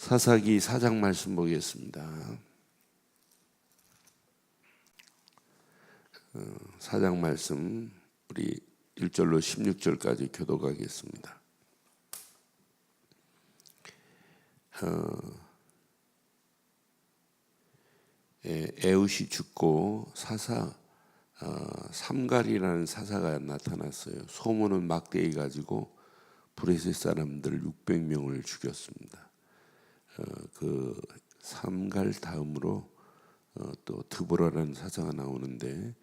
사사기 4장 말씀 보겠습니다. 어, 4장 말씀 우리 1절로 16절까지 교독하겠습니다. 어, 예, 에웃이 죽고 사사 어, 삼갈이라는 사사가 나타났어요. 소문은 막대히 가지고 브레셋 사람들 600명을 죽였습니다. 어, 그 삼갈 다음으로 어, 또 드보라라는 사사가 나오는데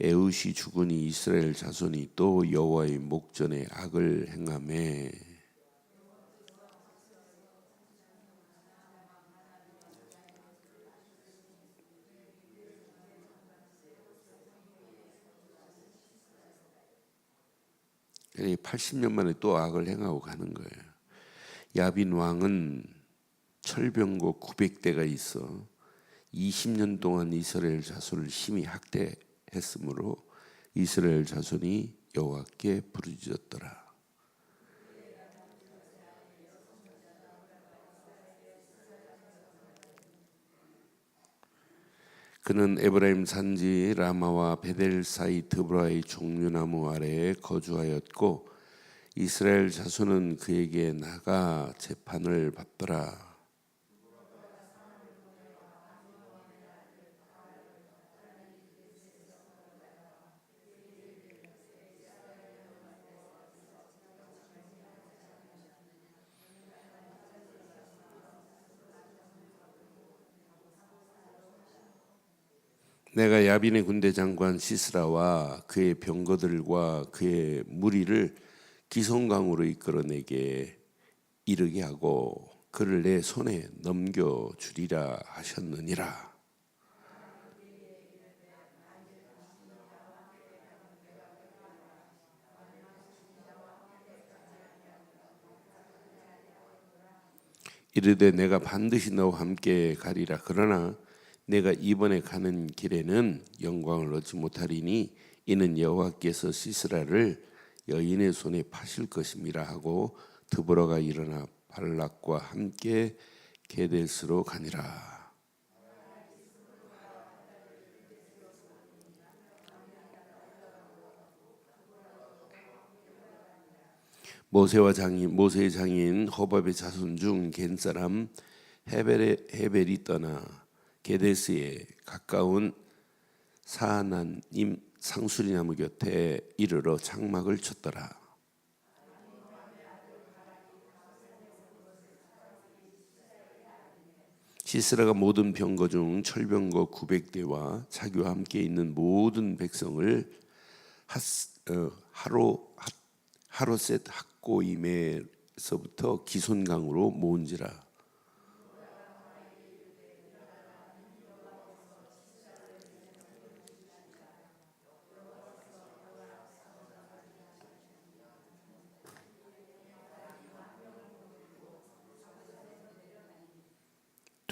에웃이 죽으니 이스라엘 자손이 또 여호와의 목전에 악을 행함에 그러니 80년 만에 또 악을 행하고 가는 거예요. 야빈 왕은 철병고 900대가 있어 20년 동안 이스라엘 자손을 심히 학대했으므로 이스라엘 자손이 여호와께 부르짖었더라. 그는 에브라임 산지 라마와 베델 사이 드브라의 종류나무 아래에 거주하였고 이스라엘 자손은 그에게 나가 재판을 받더라. 내가 야빈의 군대 장관 시스라와 그의 병거들과 그의 무리를 기송강으로 이끌어내게 이르게 하고 그를 내 손에 넘겨 주리라 하셨느니라. 이르되 내가 반드시 너와 함께 가리라. 그러나 내가 이번에 가는 길에는 영광을 얻지 못하리니 이는 여호와께서 시스라를 여인의 손에 파실 것임이라 하고 드보라가 일어나 발락과 함께 게데스로 가니라. 모세와 장인 모세의 장인 호밥의 자손 중 겐 사람 헤벨의 헤벨이 떠나 게데스에 가까운 사하나님 상수리나무 곁에 이르러 장막을 쳤더라. 시스라가 모든 병거 중 철병거 900대와 자기와 함께 있는 모든 백성을 하스, 어, 하로 하, 하로셋 학고임에서부터 기손강으로 모은지라.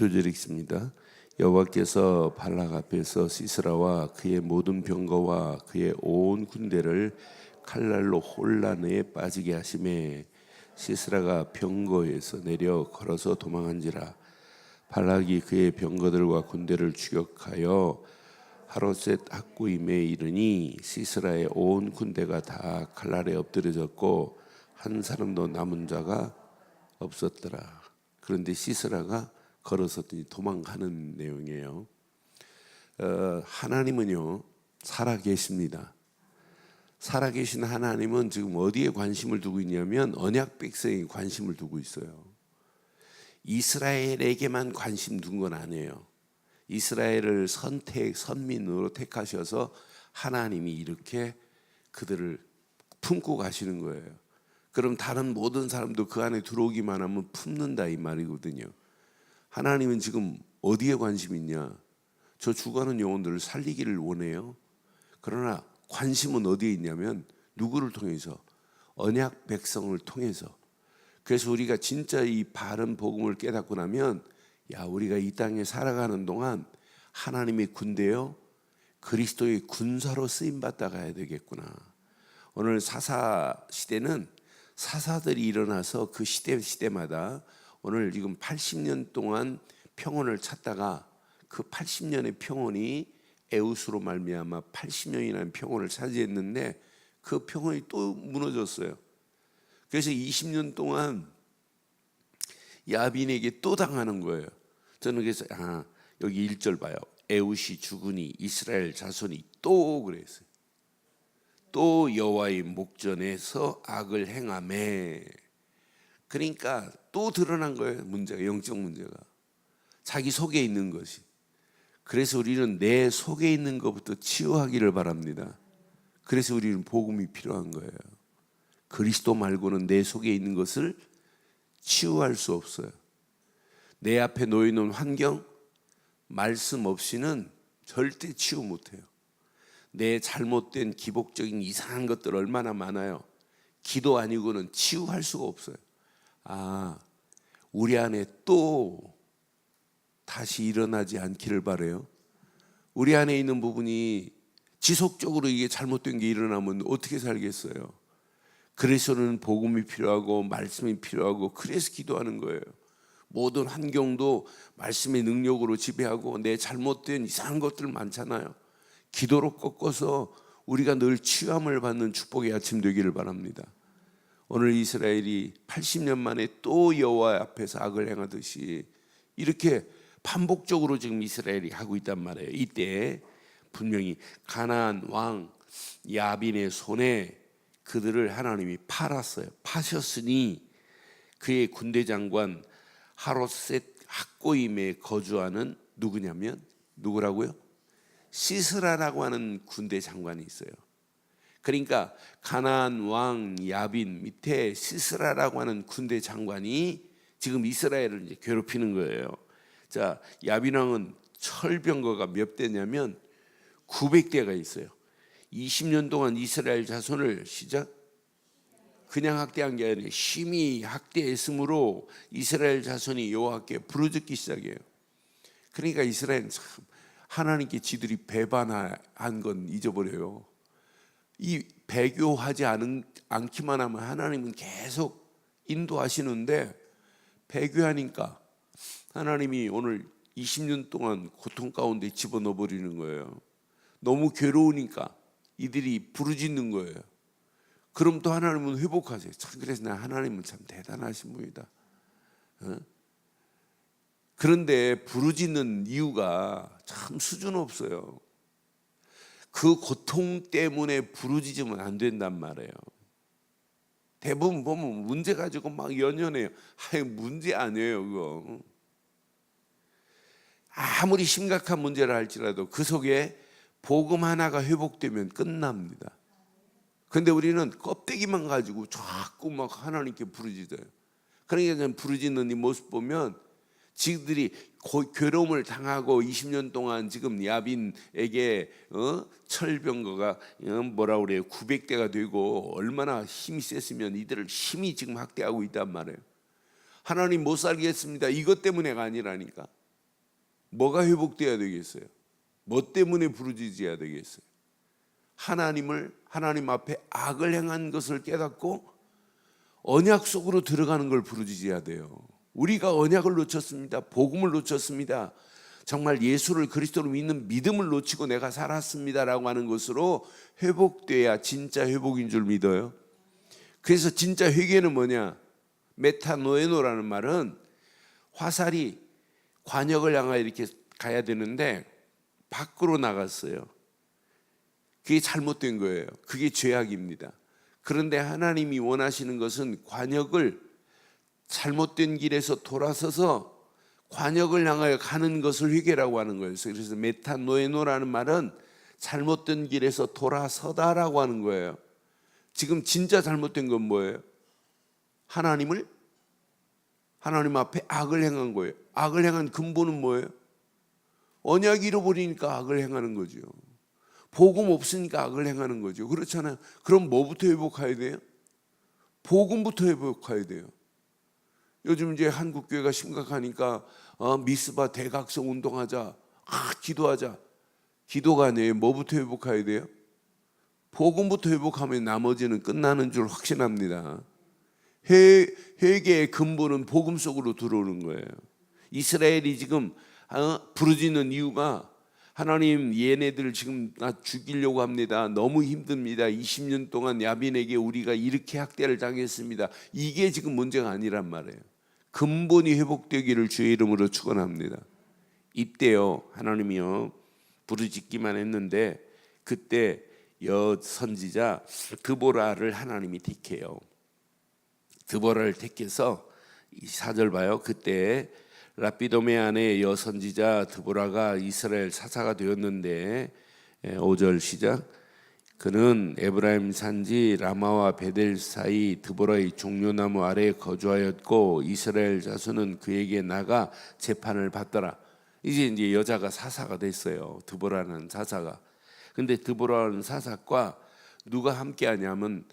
두 절 읽습니다. 여호와께서 발락 앞에서 시스라와 그의 모든 병거와 그의 온 군대를 칼날로 혼란에 빠지게 하심에 시스라가 병거에서 내려 걸어서 도망한지라 발락이 그의 병거들과 군대를 추격하여 하로셋 학구임에 이르니 시스라의 온 군대가 다 칼날에 엎드려졌고 한 사람도 남은 자가 없었더라. 그런데 시스라가 걸어서 도망가는 내용이에요. 어, 하나님은요 살아 계십니다. 살아 계신 하나님은 지금 어디에 관심을 두고 있냐면 언약 백성에 관심을 두고 있어요. 이스라엘에게만 관심 둔 건 아니에요. 이스라엘을 선택 선민으로 택하셔서 하나님이 이렇게 그들을 품고 가시는 거예요. 그럼 다른 모든 사람도 그 안에 들어오기만 하면 품는다 이 말이거든요. 하나님은 지금 어디에 관심 있냐? 저 죽어가는 영혼들을 살리기를 원해요. 그러나 관심은 어디에 있냐면 누구를 통해서 언약 백성을 통해서 그래서 우리가 진짜 이 바른 복음을 깨닫고 나면 야 우리가 이 땅에 살아가는 동안 하나님의 군대요 그리스도의 군사로 쓰임 받다 가야 되겠구나. 오늘 사사 시대는 사사들이 일어나서 그 시대 시대마다 오늘 지금 80년 동안 평온을 찾다가 그 80년의 평온이 에우스로 말미암아 80년이라는 평온을 차지했는데 그 평온이 또 무너졌어요. 그래서 20년 동안 야빈에게 또 당하는 거예요. 저는 그래서 아 여기 1절 봐요. 에웃이 죽으니 이스라엘 자손이 또 그랬어요. 또 여호와의 목전에서 악을 행함에 그러니까 또 드러난 거예요. 문제가 영적 문제가 자기 속에 있는 것이. 그래서 우리는 내 속에 있는 것부터 치유하기를 바랍니다. 그래서 우리는 복음이 필요한 거예요. 그리스도 말고는 내 속에 있는 것을 치유할 수 없어요. 내 앞에 놓여있는 환경, 말씀 없이는 절대 치유 못해요. 내 잘못된 기복적인 이상한 것들 얼마나 많아요. 기도 아니고는 치유할 수가 없어요. 아, 우리 안에 또 다시 일어나지 않기를 바래요. 우리 안에 있는 부분이 지속적으로 이게 잘못된 게 일어나면 어떻게 살겠어요? 그래서는 복음이 필요하고 말씀이 필요하고 그래서 기도하는 거예요. 모든 환경도 말씀의 능력으로 지배하고 내 잘못된 이상한 것들 많잖아요. 기도로 꺾어서 우리가 늘 치유함을 받는 축복의 아침 되기를 바랍니다. 오늘 이스라엘이 80년 만에 또 여호와 앞에서 악을 행하듯이 이렇게 반복적으로 지금 이스라엘이 하고 있단 말이에요. 이때 분명히 가나안 왕 야빈의 손에 그들을 하나님이 팔았어요. 파셨으니 그의 군대 장관 하로셋 학고임에 거주하는 누구냐면 누구라고요? 시스라라고 하는 군대 장관이 있어요. 그러니까 가나안 왕 야빈 밑에 시스라라고 하는 군대 장관이 지금 이스라엘을 이제 괴롭히는 거예요. 자, 야빈 왕은 철병거가 몇 대냐면 900대가 있어요. 20년 동안 이스라엘 자손을 시작 그냥 학대한 게 아니라 심히 학대했으므로 이스라엘 자손이 여호와께 부르짖기 시작해요. 그러니까 이스라엘은 참 하나님께 지들이 배반한 건 잊어버려요. 이 배교하지 않은, 않기만 하면 하나님은 계속 인도하시는데 배교하니까 하나님이 오늘 20년 동안 고통 가운데 집어넣어 버리는 거예요. 너무 괴로우니까 이들이 부르짖는 거예요. 그럼 또 하나님은 회복하세요. 참 그래서 나 하나님은 참 대단하신 분이다. 어? 그런데 부르짖는 이유가 참 수준 없어요. 그 고통 때문에 부르짖으면 안 된단 말이에요. 대부분 보면 문제 가지고 막 연연해요. 아예 문제 아니에요, 그거. 아무리 심각한 문제를 할지라도 그 속에 복음 하나가 회복되면 끝납니다. 근데 우리는 껍데기만 가지고 자꾸 막 하나님께 부르짖어요. 그러니까 부르짖는 이 모습 보면 지들이 괴로움을 당하고 20년 동안 지금 야빈에게 어? 철병거가 어? 뭐라 그래요 900대가 되고 얼마나 힘이 셌으면 이들을 힘이 지금 학대하고 있단 말이에요. 하나님 못 살겠습니다. 이것 때문에가 아니라니까. 뭐가 회복돼야 되겠어요? 뭐 때문에 부르짖어야 되겠어요? 하나님을 하나님 앞에 악을 행한 것을 깨닫고 언약 속으로 들어가는 걸 부르짖어야 돼요. 우리가 언약을 놓쳤습니다. 복음을 놓쳤습니다. 정말 예수를 그리스도로 믿는 믿음을 놓치고 내가 살았습니다라고 하는 것으로 회복돼야 진짜 회복인 줄 믿어요. 그래서 진짜 회개는 뭐냐? 메타노에노라는 말은 화살이 관역을 향하여 이렇게 가야 되는데 밖으로 나갔어요. 그게 잘못된 거예요. 그게 죄악입니다. 그런데 하나님이 원하시는 것은 관역을 잘못된 길에서 돌아서서 관역을 향하여 가는 것을 회개라고 하는 거예요. 그래서 메타노에노라는 말은 잘못된 길에서 돌아서다라고 하는 거예요. 지금 진짜 잘못된 건 뭐예요? 하나님을 하나님 앞에 악을 행한 거예요. 악을 행한 근본은 뭐예요? 언약 잃어버리니까 악을 행하는 거죠. 복음 없으니까 악을 행하는 거죠. 그렇잖아요. 그럼 뭐부터 회복해야 돼요? 복음부터 회복해야 돼요. 요즘 이제 한국 교회가 심각하니까 어, 미스바 대각성 운동하자, 아, 기도하자. 기도가 아니에요. 뭐부터 회복해야 돼요? 복음부터 회복하면 나머지는 끝나는 줄 확신합니다. 회, 회개의 근본은 복음 속으로 들어오는 거예요. 이스라엘이 지금 어, 부르짖는 이유가 하나님 얘네들 지금 나 죽이려고 합니다. 너무 힘듭니다. 20년 동안 야빈에게 우리가 이렇게 학대를 당했습니다. 이게 지금 문제가 아니란 말이에요. 근본이 회복되기를 주의 이름으로 축원합니다. 이때요 하나님이요 부르짖기만 했는데 그때 여 선지자 드보라를 하나님이 택해요. 드보라를 택해서 이 사절 봐요. 그때 라피도메 안에 여 선지자 드보라가 이스라엘 사사가 되었는데 5절 시작 그는 에브라임 산지 라마와 베델 사이 드보라의 종려나무 아래 거주하였고 이스라엘 자손은 그에게 나가 재판을 받더라. 이제 이제 여자가 사사가 됐어요. 드보라는 사사가. 근데 드보라는 사사과 누가 함께하냐면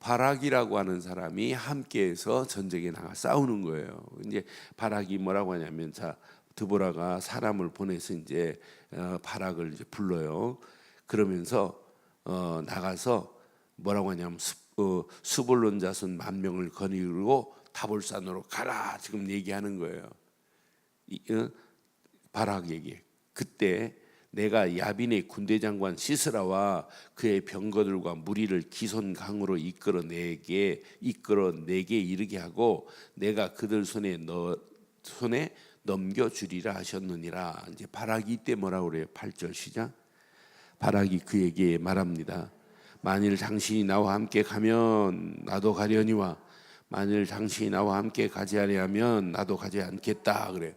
바락이라고 하는 사람이 함께해서 전쟁에 나가 싸우는 거예요. 이제 바락이 뭐라고 하냐면 자 드보라가 사람을 보내서 이제 어, 바락을 이제 불러요. 그러면서 어, 나가서 뭐라고 하냐면 수, 어, 자손 만 명을 거느리고 다볼산으로 가라 지금 얘기하는 거예요. 이, 어, 바락 얘기. 그때 내가 야빈의 군대 장관 시스라와 그의 병거들과 무리를 기손 강으로 이끌어 내게 이끌어 내게 이르게 하고 내가 그들 손에 너 손에 넘겨 주리라 하셨느니라. 이제 바락이 때 뭐라 그래요? 8절 시작. 바락이 그에게 말합니다. 만일 당신이 나와 함께 가면 나도 가려니와 만일 당신이 나와 함께 가지 아니하면 나도 가지 않겠다 그래.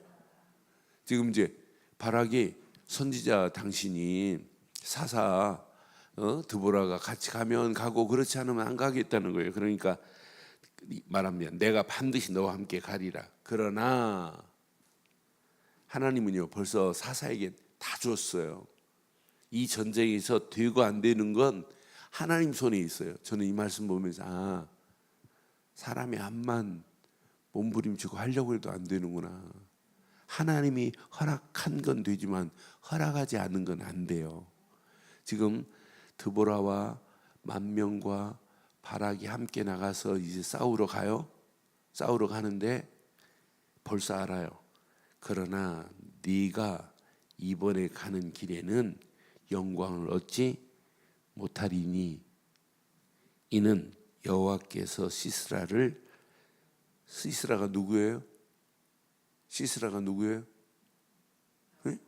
지금 이제 바락이 선지자 당신이 사사 어? 드보라가 같이 가면 가고 그렇지 않으면 안 가겠다는 거예요. 그러니까 말합니다. 내가 반드시 너와 함께 가리라. 그러나 하나님은요 벌써 사사에게 다 줬어요. 이 전쟁에서 되고 안 되는 건 하나님 손에 있어요. 저는 이 말씀 보면서 아 사람이 암만 몸부림치고 하려고 해도 안 되는구나. 하나님이 허락한 건 되지만 허락하지 않은 건 안 돼요. 지금 드보라와 만명과 바락이 함께 나가서 이제 싸우러 가요. 싸우러 가는데 벌써 알아요. 그러나 네가 이번에 가는 길에는 영광을 얻지 못하리니 이는 여호와께서 시스라를 시스라가 누구예요? 시스라가 누구예요? 네?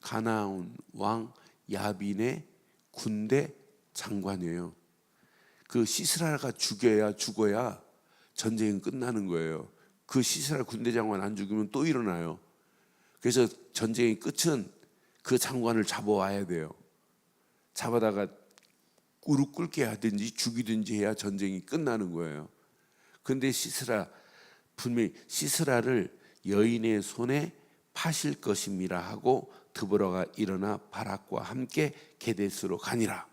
가나온 왕 야빈의 군대 장관이에요. 그 시스라가 죽여야 죽어야 전쟁은 끝나는 거예요. 그 시스라 군대 장관 안 죽이면 또 일어나요. 그래서 전쟁의 끝은 그 장관을 잡아와야 돼요. 잡아다가 무릎 꿇게 하든지 죽이든지 해야 전쟁이 끝나는 거예요. 근데 시스라 분명히 시스라를 여인의 손에 파실 것임이라 하고 드보라가 일어나 바락과 함께 게데스로 가니라.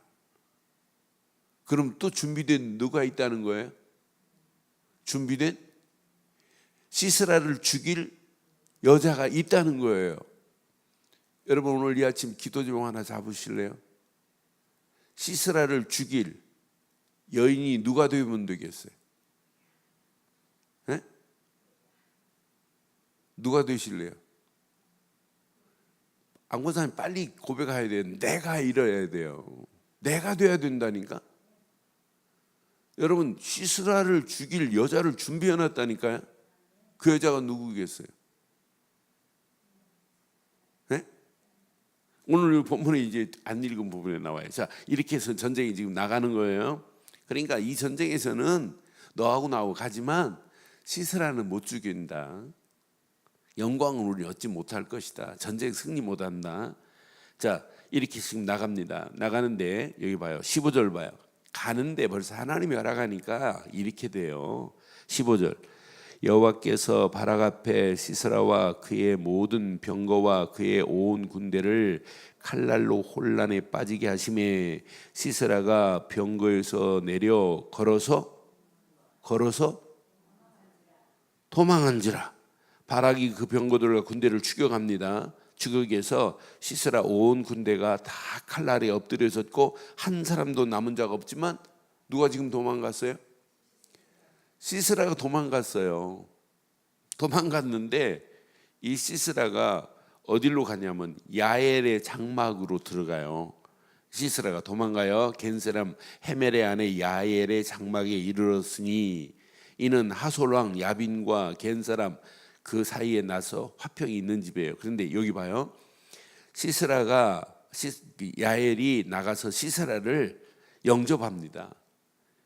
그럼 또 준비된 누가 있다는 거예요? 준비된 시스라를 죽일 여자가 있다는 거예요. 여러분 오늘 이 아침 기도 제목 하나 잡으실래요? 시스라를 죽일 여인이 누가 되면 되겠어요? 네? 누가 되실래요? 안고사님 빨리 고백해야 돼요. 내가 이뤄야 돼요. 내가 돼야 된다니까. 여러분 시스라를 죽일 여자를 준비해 놨다니까요. 그 여자가 누구겠어요? 오늘 본문에 이제 안 읽은 부분에 나와요. 자 이렇게 해서 전쟁이 지금 나가는 거예요. 그러니까 이 전쟁에서는 너하고 나하고 가지만 시스라는 못 죽인다. 영광을 우리 얻지 못할 것이다. 전쟁 승리 못한다. 자 이렇게 지금 나갑니다. 나가는데 여기 봐요. 15절 봐요. 가는데 벌써 하나님이 허락하니까 이렇게 돼요. 15절 여호와께서 바락 앞에 시스라와 그의 모든 병거와 그의 온 군대를 칼날로 혼란에 빠지게 하심에 시스라가 병거에서 내려 걸어서 걸어서 도망한지라 바락이 그 병거들과 군대를 추격합니다. 추격해서 시스라 온 군대가 다 칼날에 엎드려졌고 한 사람도 남은 자가 없지만 누가 지금 도망갔어요? 시스라가 도망갔어요. 도망갔는데 이 시스라가 어디로 가냐면 야엘의 장막으로 들어가요. 시스라가 도망가요. 겐세람 헤멜의 아내 야엘의 장막에 이르렀으니 이는 하솔 왕 야빈과 겐사람 그 사이에 나서 화평이 있는 집이에요. 그런데 여기 봐요. 시스라가 시, 야엘이 나가서 시스라를 영접합니다.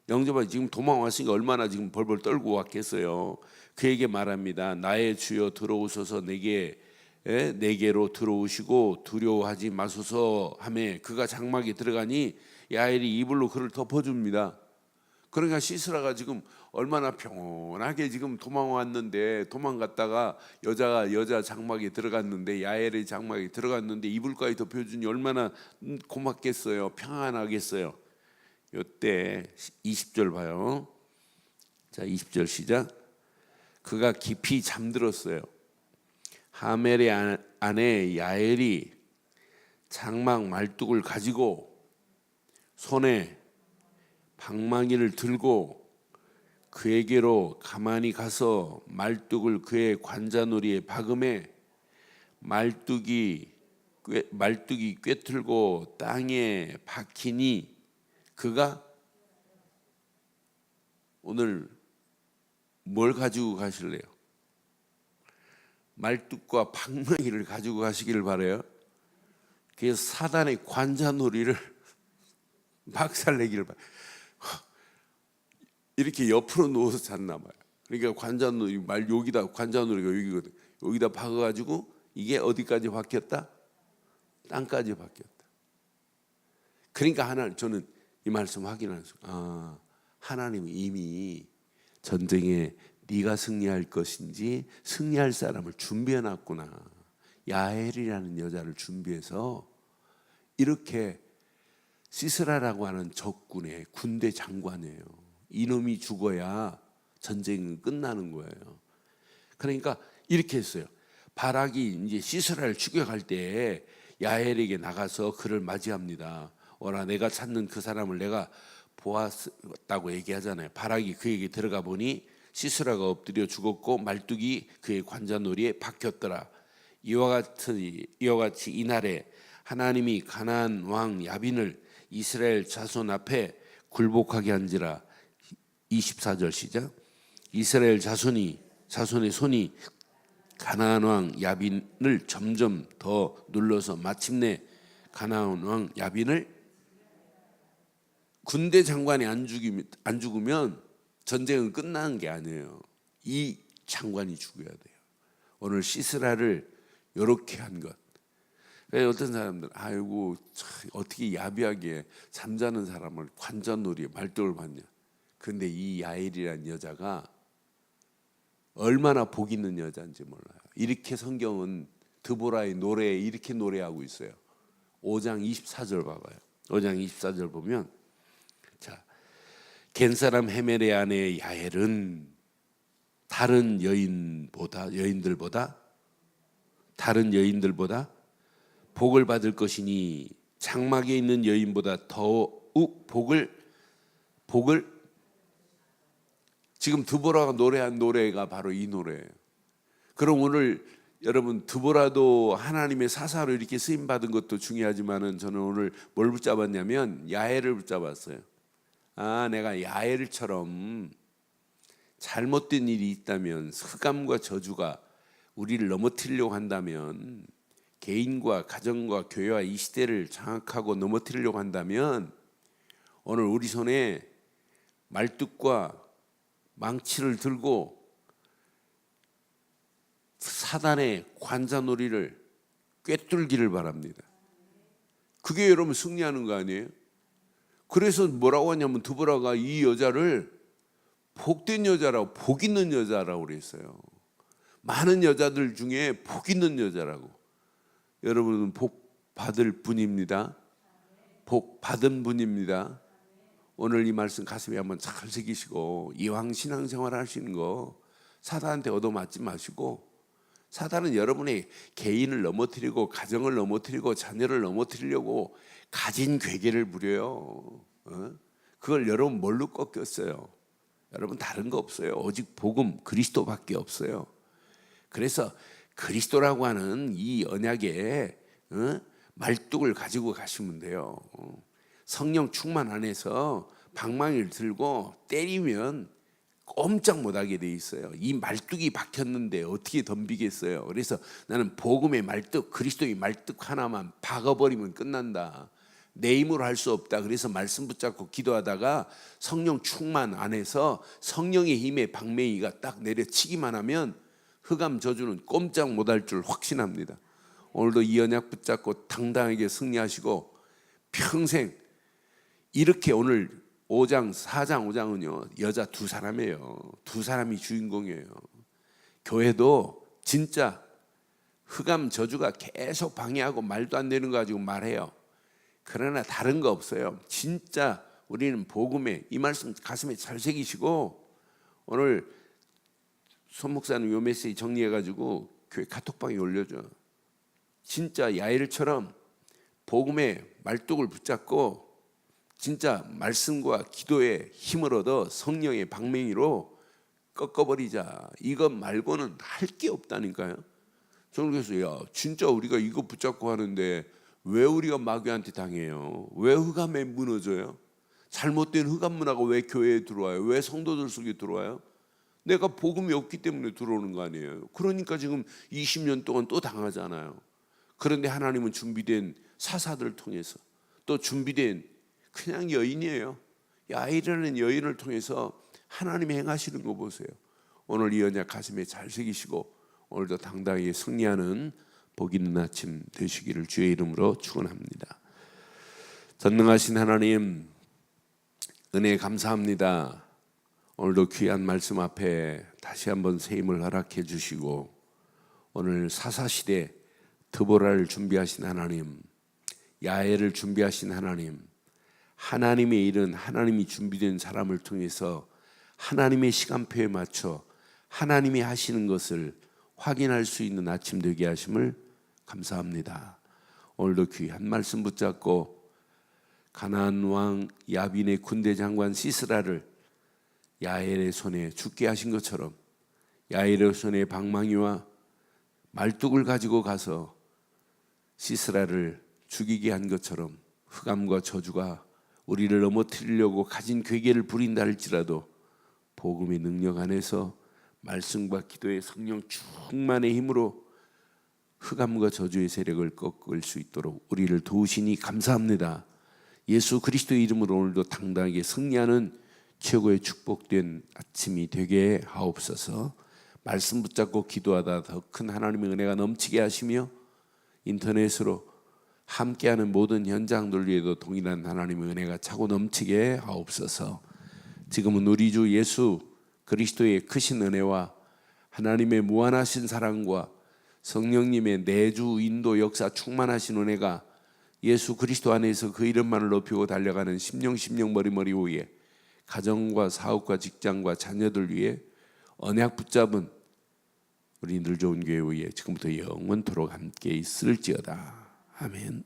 영접하 지금 도망왔으니까 얼마나 지금 벌벌 떨고 왔겠어요. 그에게 말합니다. 나의 주여 들어오소서 내게 에, 내게로 들어오시고 두려워하지 마소서 하매 그가 장막에 들어가니 야엘이 이불로 그를 덮어줍니다. 그러니까 시스라가 지금 얼마나 평온하게 지금 도망왔는데 도망갔다가 여자가 여자 장막에 들어갔는데 야엘의 장막에 들어갔는데 이불까지 덮여주니 얼마나 고맙겠어요 평안하겠어요 요때 20절 봐요. 자 20절 시작. 그가 깊이 잠들었어요. 하멜의 아- 아내 야엘이 장막 말뚝을 가지고 손에 방망이를 들고 그에게로 가만히 가서 말뚝을 그의 관자놀이에 박음에 말뚝이 꿰, 말뚝이 꿰틀고 땅에 박히니 그가 오늘 뭘 가지고 가실래요? 말뚝과 방망이를 가지고 가시기를 바래요. 그래서 사단의 관자놀이를 박살내기를 바. 이렇게 옆으로 누워서 잤나 봐요. 그러니까 관자놀이 말 여기다 관자놀이가 여기거든. 여기다 박아가지고 이게 어디까지 박혔다? 땅까지 박혔다. 그러니까 하나 저는 이 말씀 확인하면서 아 하나님이 이미 전쟁에 네가 승리할 것인지 승리할 사람을 준비해 놨구나. 야엘이라는 여자를 준비해서 이렇게 시스라라고 하는 적군의 군대 장관이에요. 이놈이 죽어야 전쟁은 끝나는 거예요. 그러니까 이렇게 했어요. 바락이 이제 시스라를 추격할 때 야엘에게 나가서 그를 맞이합니다. 오라 내가 찾는 그 사람을 내가 보았다고 얘기하잖아요. 바락이 그에게 들어가 보니 시스라가 엎드려 죽었고 말뚝이 그의 관자놀이에 박혔더라. 이와 같이 이와 같이 이날에 하나님이 가나안 왕 야빈을 이스라엘 자손 앞에 굴복하게 한지라 24절 시작 이스라엘 자손이 자손의 손이 가나안 왕 야빈을 점점 더 눌러서 마침내 가나안 왕 야빈을 군대 장관이 안 죽이면 안 죽으면 전쟁은 끝나는 게 아니에요. 이 장관이 죽어야 돼요. 오늘 시스라를 이렇게 한 것. 왜 어떤 사람들 아이고 참, 어떻게 야비하게 잠자는 사람을 관자놀이에 말뚝을 받냐. 근데 이 야엘이라는 여자가 얼마나 복 있는 여자인지 몰라요. 이렇게 성경은 드보라의 노래에 이렇게 노래하고 있어요. 5장 24절 봐봐요. 5장 24절 보면 자, 겐 사람 헤멜의 아내 야엘은 다른 여인보다 여인들보다 다른 여인들보다 복을 받을 것이니 장막에 있는 여인보다 더욱 복을 복을 지금 드보라가 노래한 노래가 바로 이 노래예요. 그럼 오늘 여러분 드보라도 하나님의 사사로 이렇게 쓰임 받은 것도 중요하지만은 저는 오늘 뭘 붙잡았냐면 야엘을 붙잡았어요. 아, 내가 야엘처럼 잘못된 일이 있다면 흑암과 저주가 우리를 넘어뜨리려고 한다면 개인과 가정과 교회와 이 시대를 장악하고 넘어뜨리려고 한다면 오늘 우리 손에 말뚝과 망치를 들고 사단의 관자놀이를 꿰뚫기를 바랍니다. 그게 여러분 승리하는 거 아니에요? 그래서 뭐라고 하냐면 두보라가 이 여자를 복된 여자라고 복 있는 여자라고 그랬어요. 많은 여자들 중에 복 있는 여자라고. 여러분은 복 받을 분입니다. 복 받은 분입니다. 오늘 이 말씀 가슴에 한번 잘 새기시고 이왕 신앙생활 하시는 거 사단한테 얻어맞지 마시고 사단은 여러분의 개인을 넘어뜨리고 가정을 넘어뜨리고 자녀를 넘어뜨리려고 가진 괴계를 부려요. 어? 그걸 여러분 뭘로 꺾였어요? 여러분 다른 거 없어요. 오직 복음 그리스도밖에 없어요. 그래서 그리스도라고 하는 이 언약의 어? 말뚝을 가지고 가시면 돼요. 어. 성령 충만 안에서 방망이를 들고 때리면 꼼짝 못하게 돼 있어요. 이 말뚝이 박혔는데 어떻게 덤비겠어요? 그래서 나는 복음의 말뚝, 그리스도의 말뚝 하나만 박아버리면 끝난다. 내 힘으로 할 수 없다. 그래서 말씀 붙잡고 기도하다가 성령 충만 안에서 성령의 힘의 방맹이가 딱 내려치기만 하면 흑암 저주는 꼼짝 못할 줄 확신합니다. 오늘도 이 언약 붙잡고 당당하게 승리하시고 평생 이렇게 오늘 5장, 4장, 5장은요 여자 두 사람이에요. 두 사람이 주인공이에요. 교회도 진짜 흑암 저주가 계속 방해하고 말도 안 되는 거 가지고 말해요. 그러나 다른 거 없어요. 진짜 우리는 복음에 이 말씀 가슴에 잘 새기시고 오늘 손 목사는 요 메시지 정리해 가지고 교회 카톡방에 올려줘. 진짜 야일처럼 복음의 말뚝을 붙잡고 진짜 말씀과 기도의 힘을 얻어 성령의 방맹이로 꺾어버리자. 이것 말고는 할 게 없다니까요. 저는 그래서 야 진짜 우리가 이거 붙잡고 하는데 왜 우리가 마귀한테 당해요? 왜 흑암에 무너져요? 잘못된 흑암 문화가 왜 교회에 들어와요? 왜 성도들 속에 들어와요? 내가 복음이 없기 때문에 들어오는 거 아니에요. 그러니까 지금 20년 동안 또 당하잖아요. 그런데 하나님은 준비된 사사들을 통해서 또 준비된 그냥 여인이에요. 야이라는 여인을 통해서 하나님이 행하시는 거 보세요. 오늘 이 언약 가슴에 잘 새기시고 오늘도 당당히 승리하는 복 있는 아침 되시기를 주의 이름으로 축원합니다. 전능하신 하나님 은혜 감사합니다. 오늘도 귀한 말씀 앞에 다시 한번 새 힘을 허락해 주시고 오늘 사사시대 드보라를 준비하신 하나님 야외를 준비하신 하나님 하나님의 일은 하나님이 준비된 사람을 통해서 하나님의 시간표에 맞춰 하나님이 하시는 것을 확인할 수 있는 아침 되게 하심을 감사합니다. 오늘도 귀한 말씀 붙잡고 가나안 왕 야빈의 군대 장관 시스라를 야엘의 손에 죽게 하신 것처럼 야엘의 손에 방망이와 말뚝을 가지고 가서 시스라를 죽이게 한 것처럼 흑암과 저주가 우리를 넘어뜨리려고 가진 괴계를 부린다 할지라도 복음의 능력 안에서 말씀과 기도의 성령 충만의 힘으로 흑암과 저주의 세력을 꺾을 수 있도록 우리를 도우시니 감사합니다. 예수 그리스도의 이름으로 오늘도 당당하게 승리하는 최고의 축복된 아침이 되게 하옵소서. 말씀 붙잡고 기도하다 더 큰 하나님의 은혜가 넘치게 하시며 인터넷으로 함께하는 모든 현장들 위에도 동일한 하나님의 은혜가 차고 넘치게 하옵소서. 지금은 우리 주 예수 그리스도의 크신 은혜와 하나님의 무한하신 사랑과 성령님의 내주 인도 역사 충만하신 은혜가 예수 그리스도 안에서 그 이름만을 높이고 달려가는 심령 심령 머리머리 위에 가정과 사업과 직장과 자녀들 위해 언약 붙잡은 우리 늘 좋은 교회 위에 지금부터 영원토록 함께 있을지어다. 아멘.